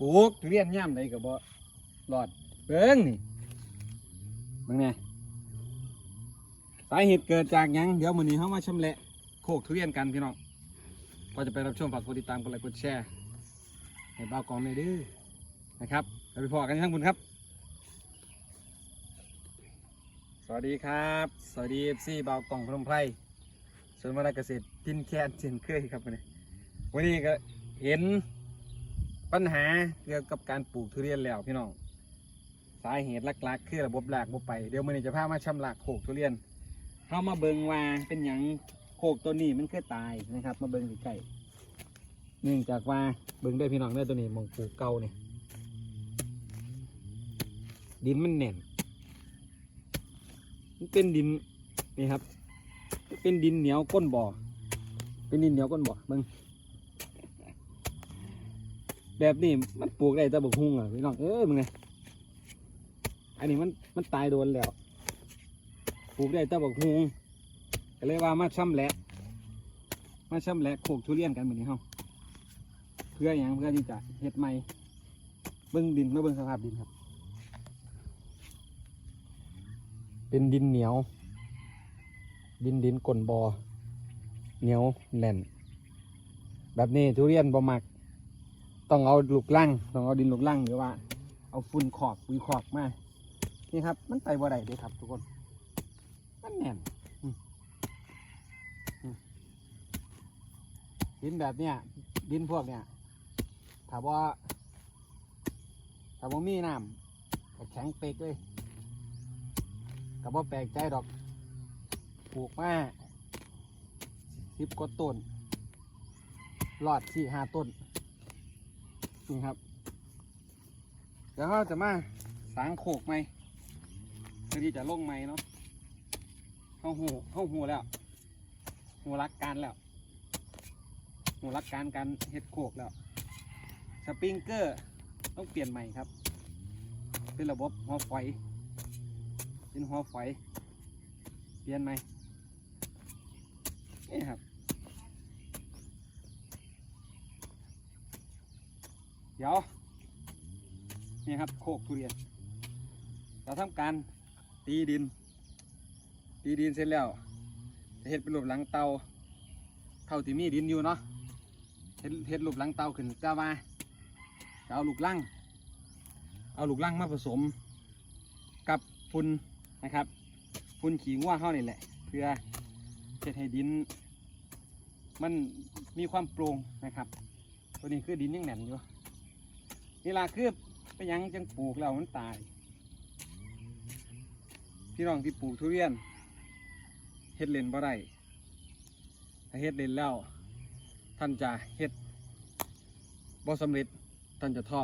ปลูกทุเรียนย่ำใดก็บ่รอดเบิ่งนี่เบิ่งไงสาเหตุเกิดจากหยังเดี๋ยวมื้อนี้เฮามาชำแหละโคกทุเรียนกันพี่น้องก็จะไปรับชมฝากกดติดตามกดไลค์กดแชร์ให้บ่าวกองเลยเด้อนะครับแล้วไปพอกันข้างบนครับ สวัสดีครับ สวัสดีเอฟซีบ่าวกองพนมไพรส่วนมาลาเกษตรทินแคนเช่นเคยครับวันนี้วันนี้ก็เห็น ปัญหาเกี่ยวกับการปลูกทุเรียนแล้วพี่น้อง สาเหตุหลักๆ คือระบบรากบ่ไป เดี๋ยววันจะพามาชำระโขกทุเรียนเข้ามาเบิงว่าเป็นหยังโขกตัวนี้มันคือตายนะครับ มาเบิงใกล้เนื่องจากว่าเบิงได้พี่น้องได้ตัวนี้มองปลูกเก่าเนี่ยดินมันแน่นมันเป็นดินนี่ครับ เป็นดินเหนียวก้นบ่อเป็นดินเหนียวก้นบ่อมึง แบบนี้มันปลูกได้แต่บกฮุ่งอะพี่น้องเอ้ยมึงไงอันนี้มันมันตายโดนแล้วปลูกได้แต่บกฮุ่งก็เลยว่ามาช่ำแหละมาช่ำแหละโขกทุเรียนกันเหมือนนี้เฮาเพื่ออย่างเพื่อที่จะเฮ็ดใหม่เบิ้งดินมาเบิ้งสภาพดินครับ เป็นดินเหนียว ดินดินกลนบอเหนียวแน่น แบบนี้ทุเรียนบ่มัก ต้องเอาลูกลังต้องเอาดินลูกลังหรือว่า เอาฝุ่นขอกวีขอกมานี่ครับ มันไปบ่ได้เด้ครับ ทุกคน มันแน่นดินแบบเนี้ยดินพวกเนี้ยถ้าว่าถ้าว่ามีน้ำก็แข็งเป๊กเลยก็บ่าแปลกใจดอกปลูกมาสิบกว่าต้นรอดสี่ห้าต้น นี่ครับ เดี๋ยวเราจะมาสางโขกไหมเพื่อที่จะลงไหมเนาะเข้าหูเข้าหูแล้วหูรักการแล้วหูรักการการเฮ็ดโขกแล้วสปริงเกอร์ต้องเปลี่ยนใหม่ครับ เป็นระบบหัวไฟเป็นหัวไฟเปลี่ยนไหมนี่ครับ เดี๋ยวนี่ครับโคกทุเรียน เราทำการตีดิน ตีดินเสร็จแล้วจะเห็ดเป็นรูปหลังเตาเท่าที่มีดินอยู่เนาะเห็ดเห็ดรูปหลังเตาขึ้นจะมาจะเอาลูกลังเอาลูกลังมาผสม กับฝุ่นนะครับฝุ่นขี้งัวเข้านี่แหละ เพื่อเช็ดให้ดิน มันมีความโปร่งนะครับ ตัวนี้คือดินยังแน่นอยู่ นี่ล่ะคือเป็นหยังจังปลูกแล้วมันตาย พี่น้องที่ปลูกทุเรียนเฮ็ดเลนบ่ได้ถ้าเฮ็ดเลนแล้ว ท่านจะเฮ็ดบ่สำเร็จท่านจะท้อ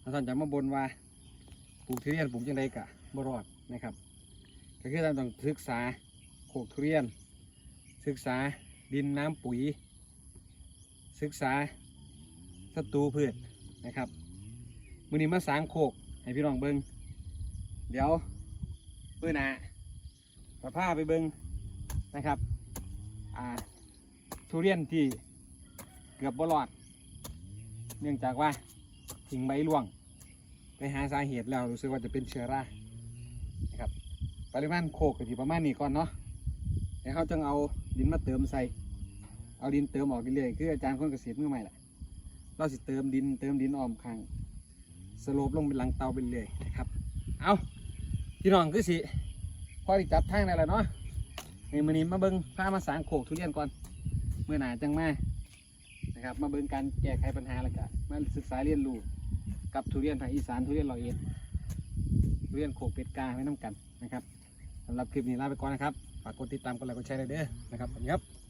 แล้วท่านจะมาบนว่าปลูกทุเรียนปลูกยังไงกะบ่รอดนะครับก็คือท่านต้องศึกษาโขกทุเรียน ศึกษาดินน้ำปุ๋ย ศึกษาศัตรูพืชนะครับ มือนี้มาสร้างโขกให้พี่น้องเบิงเดี๋ยวเพื่อหนาสภาพไปเบิงนะครับอ่าทุเรียนที่เกือบบ่รอด เนื่องจากว่าทิ้งใบร่วง ไปหาสาเหตุแล้วรู้สึกว่าจะเป็นเชื้อรานะครับปริมาณโคกก็ที่ประมาณนี้ก่อนเนาะแล้วเขาจึงเอาดินมาเติมใส่ เอาดินเติมออกเรื่อยๆคืออาจารย์คนเกษตรมือใหม่แหละเราสิเติมดินเติมดินอ้อมข้าง สโลปลงเป็นหลังเตาไปเรื่อยนะครับ เอาพี่น้องคือสิพอที่จับทางได้แล้วเนาะในมือนี้มาเบิ้งพามาสางโขกทุเรียนก่อนเมื่อหนาจังมานะครับมาเบิ้งการแก้ไขปัญหาแล้วก็มาศึกษาเรียนรู้กับทุเรียนภาคอีสานทุเรียนเราเองทุเรียนโขกเป็ดกาไว้น้ำกันนะครับสำหรับคลิปนี้ลาไปก่อนนะครับฝากกดติดตามกดไลค์กดแชร์ด้วยเด้อนะครับขอบคุณครับ